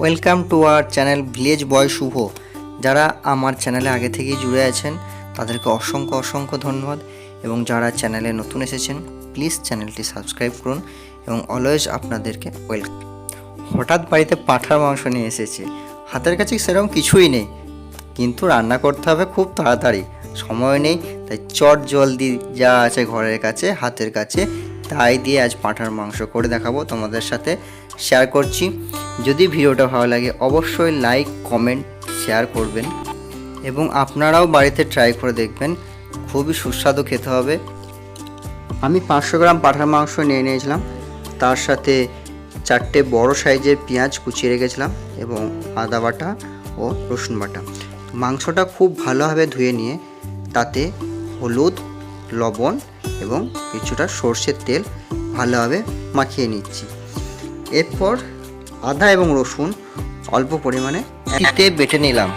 Welcome to our channel village boy Shubho যারা আমার চ্যানেলে আগে থেকেই জুড়ে আছেন, তাদেরকে অসংখ্য অসংখ্য ধন্যবাদ। এবং যারা চ্যানেলে নতুন এসেছেন প্লিজ চ্যানেলটি সাবস্ক্রাইব করুন এবং অলওয়েজ আপনাদেরকে ওয়েলকাম হঠাৎ বাড়িতে পাঁঠার মাংস নিয়ে এসেছে। হাতের কাছে সেরকম কিছুই নেই। কিন্তু রান্না করতে হবে খুব তাড়াতাড়ি। সময় নেই, তাই চট জলদি যা আছে ঘরের কাছে, হাতের কাছে, তাই দিয়ে আজ পাঁঠার মাংস করে দেখাবো তোমাদের সাথে। শেয়ার করছি। যদি ভিডিওটা ভালো লাগে, অবশ্যই লাইক কমেন্ট শেয়ার করবেন। এবং আপনারাও বাড়িতে ট্রাই করে দেখবেন, খুবই সুস্বাদু খেতে হবে। আমি পাঁচশো গ্রাম পাঠার মাংস নিয়ে নিয়েছিলাম। তার সাথে চারটে বড় সাইজের পেঁয়াজ কুচিয়ে রেখেছিলাম এবং আদা বাটা ও রসুন বাটা। মাংসটা খুব ভালোভাবে ধুয়ে নিয়ে তাতে হলুদ, লবণ এবং কিছুটা সর্ষের তেল ভালোভাবে মাখিয়ে নিচ্ছি। এরপর আদা এবং রসুন অল্প পরিমাণে একটিতে বেটে নিলাম।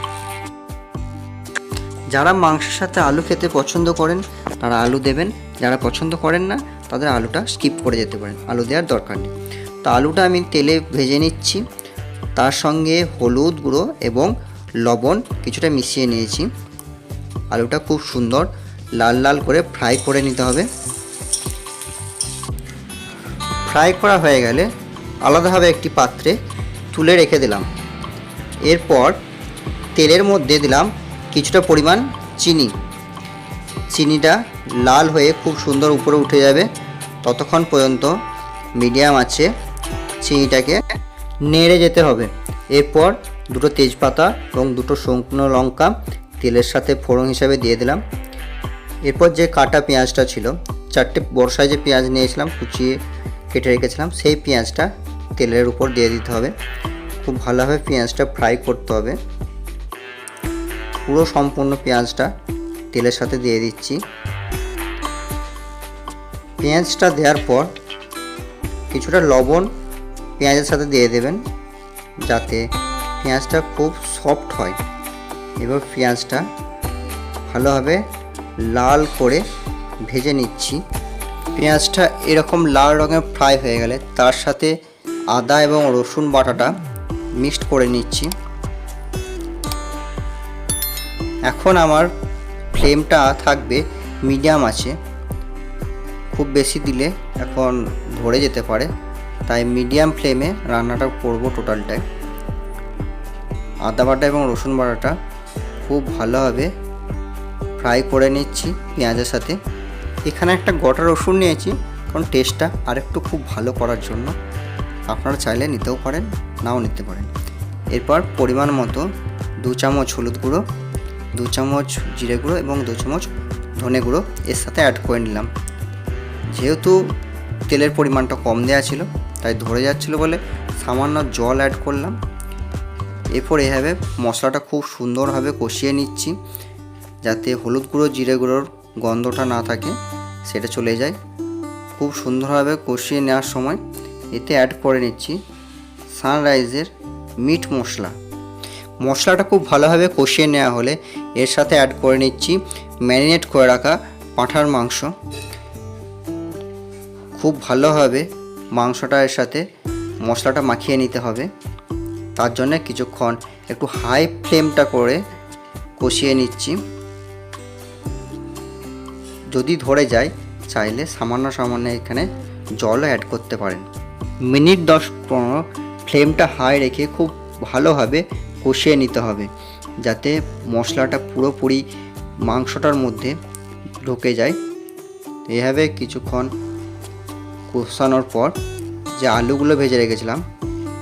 যারা মাংসের সাথে আলু খেতে পছন্দ করেন, তারা আলু দেবেন। যারা পছন্দ করেন না, তাদের আলুটা স্কিপ করে যেতে পারেন। আলু দেওয়ার দরকার নেই। তো আলুটা আমি তেলে ভেজে নিচ্ছি। তার সঙ্গে হলুদ গুঁড়ো এবং লবণ কিছুটা মিশিয়ে নিয়েছি। আলুটা খুব সুন্দর লাল লাল করে ফ্রাই করে নিতে হবে। ফ্রাই করা হয়ে গেলে আলাদাভাবে একটি পাত্রে তুলে রেখে দিলাম। এরপর তেলের মধ্যে দিলাম কিছুটা পরিমাণ চিনি। চিনিটা লাল হয়ে খুব সুন্দর উপরে উঠে যাবে। ততক্ষণ পর্যন্ত মিডিয়াম আছে চিনিটাকে নেড়ে যেতে হবে। এরপর দুটো তেজপাতা এবং দুটো শুকনো লঙ্কা তেলের সাথে ফোড়ন হিসাবে দিয়ে দিলাম। এরপর যে কাটা পেঁয়াজটা ছিল, চারটে বড় সাইজের পেঁয়াজ নিয়েছিলাম, কুচিয়ে কেটে রেখেছিলাম, সেই পেঁয়াজটা তেলের উপর দিয়ে দিতে হবে। খুব ভালোভাবে পেঁয়াজটা ফ্রাই করতে হবে। পুরো সম্পূর্ণ পেঁয়াজটা তেলের সাথে দিয়ে দিচ্ছি। পেঁয়াজটা দেওয়ার পর কিছুটা লবণ পেঁয়াজের সাথে দিয়ে দেবেন, যাতে পেঁয়াজটা খুব সফট হয়। এবার পেঁয়াজটা ভালোভাবে লাল করে ভেজে নিচ্ছি। পেঁয়াজটা এরকম লাল রঙের ফ্রাই হয়ে গেলে তার সাথে আদা এবং রসুন বাটাটা মিক্সড করে নিচ্ছি। এখন আমার ফ্লেমটা থাকবে মিডিয়াম আছে। খুব বেশি দিলে এখন ধরে যেতে পারে। তাই মিডিয়াম ফ্লেমে রান্নাটা করব টোটালটাই। আদা বাটা এবং রসুন বাটাটা খুব ভালোভাবে ফ্রাই করে নিচ্ছি পেঁয়াজের সাথে। এখানে একটা গোটা রসুন নিয়েছি, কারণ টেস্টটা আরেকটু খুব ভালো করার জন্য। আপনারা চাইলে নিতেও পারেন, নাও নিতে পারেন। এরপর পরিমাণ মতো দু চামচ হলুদ গুঁড়ো, দু চামচ জিরে গুঁড়ো এবং দু চামচ ধনে গুঁড়ো এর সাথে অ্যাড করে নিলাম। যেহেতু তেলের পরিমাণটা কম দেওয়া ছিল, তাই ধরে যাচ্ছিল বলে সামান্য জল অ্যাড করলাম। এরপর এভাবে মশলাটা খুব সুন্দরভাবে কষিয়ে নিচ্ছি, যাতে হলুদ গুঁড়ো, জিরে গুঁড়োর গন্ধটা না থাকে, সেটা চলে যায়। খুব সুন্দরভাবে কষিয়ে নেওয়ার সময় এতে অ্যাড করে নিচ্ছি সানরাইজের মিট মশলা। মশলাটা খুব ভালোভাবে কষিয়ে নেওয়া হলে এর সাথে অ্যাড করে নিচ্ছি ম্যারিনেট করে রাখা পাঁঠার মাংস। খুব ভালোভাবে মাংসটা এর সাথে মশলাটা মাখিয়ে নিতে হবে। তার জন্য কিছুক্ষণ একটু হাই ফ্লেমটা করে কষিয়ে নিচ্ছি। যদি ধরে যায়, চাইলে সামান্য সামান্য এখানে জলও অ্যাড করতে পারেন। মিনিট দশ পনেরো ফ্লেমটা হাই রেখে খুব ভালোভাবে কষিয়ে নিতে হবে, যাতে মশলাটা পুরোপুরি মাংসটার মধ্যে ঢুকে যায়। এভাবে কিছুক্ষণ কষানোর পর যে আলুগুলো ভেজে রেখেছিলাম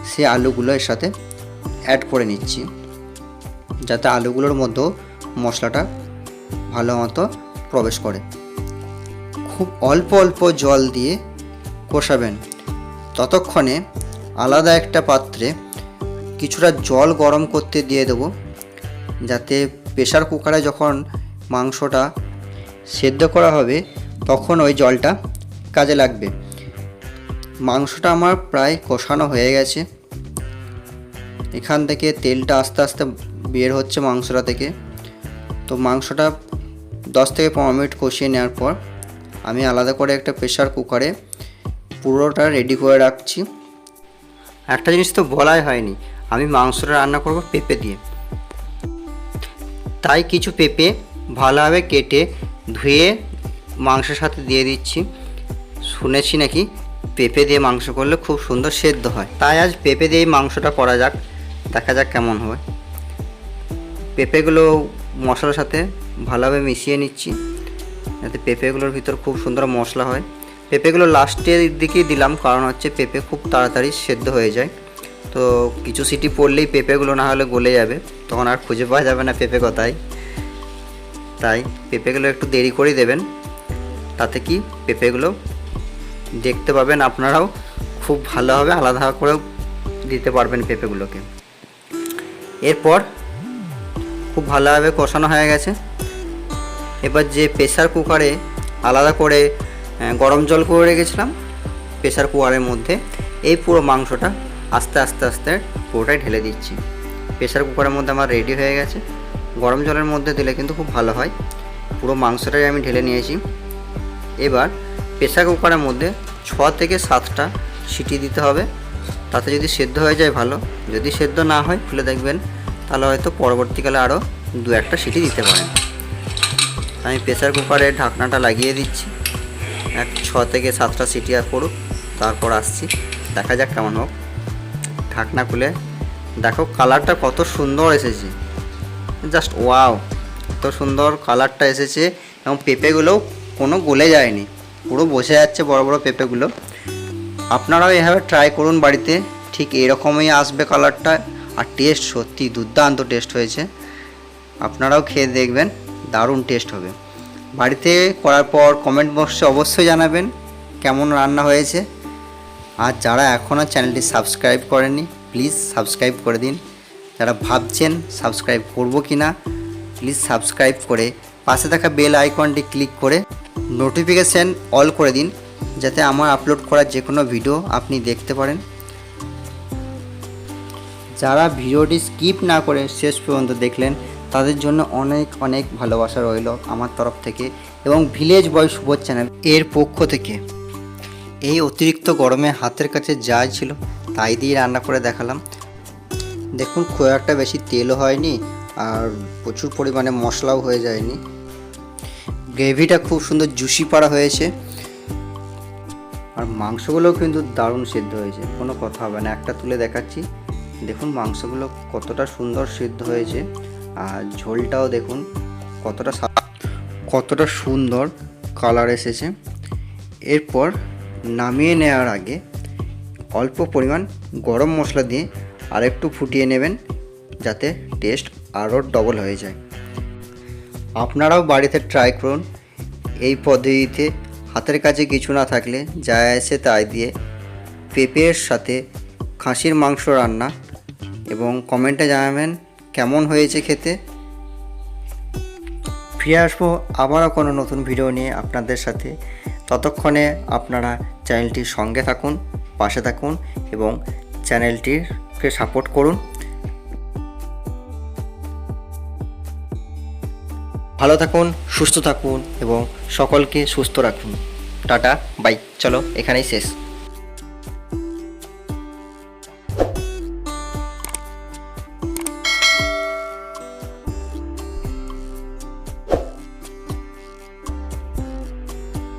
সেই আলুগুলো এর সাথে অ্যাড করে নিচ্ছি, যাতে আলুগুলোর মধ্যেও মশলাটা ভালো মতো প্রবেশ করে। খুব অল্প অল্প জল দিয়ে কষাবেন। ততক্ষণে আলাদা একটা পাত্রে কিছুটা জল গরম করতে দিয়ে দেবো, যাতে প্রেশার কুকারে যখন মাংসটা সেদ্ধ করা হবে, তখন ওই জলটা কাজে লাগবে। মাংসটা আমার প্রায় কষানো হয়ে গেছে। এখান থেকে তেলটা আস্তে আস্তে বের হচ্ছে মাংসটা থেকে। তো মাংসটা দশ থেকে পনেরো মিনিট কষিয়ে নেওয়ার পর আমি আলাদা করে একটা প্রেশার কুকারে পুরোটা রেডি করে রাখছি। একটা জিনিস তো বলাই হয়নি, আমি মাংসটা রান্না করব পেঁপে দিয়ে। তাই কিছু পেঁপে ভালোভাবে কেটে ধুয়ে মাংসের সাথে দিয়ে দিচ্ছি। শুনেছি নাকি পেঁপে দিয়ে মাংস করলে খুব সুন্দর সেদ্ধ হয়। তাই আজ পেঁপে দিয়ে মাংসটা করা যাক, দেখা যাক কেমন হয়। পেঁপেগুলো মশলার সাথে ভালোভাবে মিশিয়ে নিচ্ছি। যাতে পেঁপেগুলোর ভিতর খুব সুন্দর মশলা হয়। পেঁপেগুলো লাস্টের দিকেই দিলাম, কারণ হচ্ছে পেঁপে খুব তাড়াতাড়ি সেদ্ধ হয়ে যায়। তো কিছু সিটি পড়লেই পেঁপেগুলো না হলে গলে যাবে। তখন আর খুঁজে পাওয়া যাবে না পেঁপে কোথায়। তাই পেঁপেগুলো একটু দেরি করে দেবেন। তাতে কি পেঁপেগুলো দেখতে পাবেন আপনারাও খুব ভালোভাবে আলাদা করেও দিতে পারবেন পেঁপেগুলোকে। এরপর খুব ভালোভাবে কষানো হয়ে গেছে। এবার যে প্রেসার কুকারে আলাদা করে গরম জল করে রেখেছিলাম প্রেসার কুকারের মধ্যে, এই পুরো মাংসটা আস্তে আস্তে আস্তে পুরোটাই ঢেলে দিচ্ছি। প্রেসার কুকারের মধ্যে আমার রেডি হয়ে গেছে। গরম জলের মধ্যে দিলে কিন্তু খুব ভালো হয়। পুরো মাংসটাই আমি ঢেলে নিয়েছি। এবার প্রেসার কুকারের মধ্যে ছ থেকে সাতটা সিটি দিতে হবে। তাতে যদি সেদ্ধ হয়ে যায় ভালো। যদি সেদ্ধ না হয়, খুলে দেখবেন, তাহলে হয়তো পরবর্তীকালে আরও দু একটা সিটি দিতে পারেন। আমি প্রেসার কুকারে ঢাকনাটা লাগিয়ে দিচ্ছি। এক ছ থেকে সাতটা সিটি আর পড়ুক, তারপর আসছি। দেখা যাক কেমন হোক। ঢাকনা খুলে দেখো কালারটা কত সুন্দর এসেছে। জাস্ট ওয়াও এত সুন্দর কালারটা এসেছে এবং পেঁপেগুলোও কোনো গলে যায়নি। পুরো বসে যাচ্ছে বড় বড় পেঁপেগুলো। আপনারাও এভাবে ট্রাই করুন বাড়িতে, ঠিক এরকমই আসবে কালারটা আর টেস্ট সত্যি দুর্দান্ত টেস্ট হয়েছে। আপনারাও খেয়ে দেখবেন। দারুণ টেস্ট হবে। বাড়িতে করার পর কমেন্ট বক্সে অবশ্যই জানাবেন কেমন রান্না হয়েছে। আর যারা এখনও চ্যানেলটি সাবস্ক্রাইব করেনি প্লিজ সাবস্ক্রাইব করে দিন। যারা ভাবছেন সাবস্ক্রাইব করব কি না প্লিজ সাবস্ক্রাইব করে পাশে থাকা বেল আইকনটি ক্লিক করে নোটিফিকেশান অল করে দিন, যাতে আমার আপলোড করা যে কোনো ভিডিও আপনি দেখতে পারেন। যারা ভিডিওটি স্কিপ না করে শেষ পর্যন্ত দেখলেন তাদের জন্য অনেক অনেক ভালোবাসা রইল আমার তরফ থেকে এবং ভিলেজ বয় শুভ চ্যানেল এর পক্ষ থেকে। এই অতিরিক্ত গরমে হাতের কাছে যা ছিল তাই দিয়ে রান্না করে দেখালাম। দেখুন, খুব একটা বেশি তেলও হয়নি আর প্রচুর পরিমাণে মশলাও হয়ে যায়নি। গ্রেভিটা খুব সুন্দর জুসি পাড়া হয়েছে। আর মাংসগুলোও কিন্তু দারুণ সিদ্ধ হয়েছে, কোনো কথা হবে না। একটা তুলে দেখাচ্ছি। দেখুন, মাংসগুলো কতটা সুন্দর সিদ্ধ হয়েছে। আর ঝোলটাও দেখুন, কতটা কতটা সুন্দর কালার এসেছে। এরপর নামিয়ে নেওয়ার আগে অল্প পরিমাণ গরম মশলা দিয়ে আরেকটু ফুটিয়ে নেবেন, যাতে টেস্ট আরও ডবল হয়ে যায়। আপনারাও বাড়িতে ট্রাই করুন। এই পদ্ধতিতে হাতের কাছে কিছু না থাকলে যা এসে তাই দিয়ে পেঁপের সাথে খাসির মাংস রান্না এবং কমেন্টে জানাবেন কেমন হয়েছে খেতে? ফিরে আসব আবারও কোনো নতুন ভিডিও নিয়ে আপনাদের সাথে। ততক্ষণে আপনারা চ্যানেলটির সঙ্গে থাকুন, পাশে থাকুন এবং চ্যানেলটিকে সাপোর্ট করুন। ভালো থাকুন, সুস্থ থাকুন এবং সকলকে সুস্থ রাখুন। Tata, bye. চলো, এখানেই শেষ।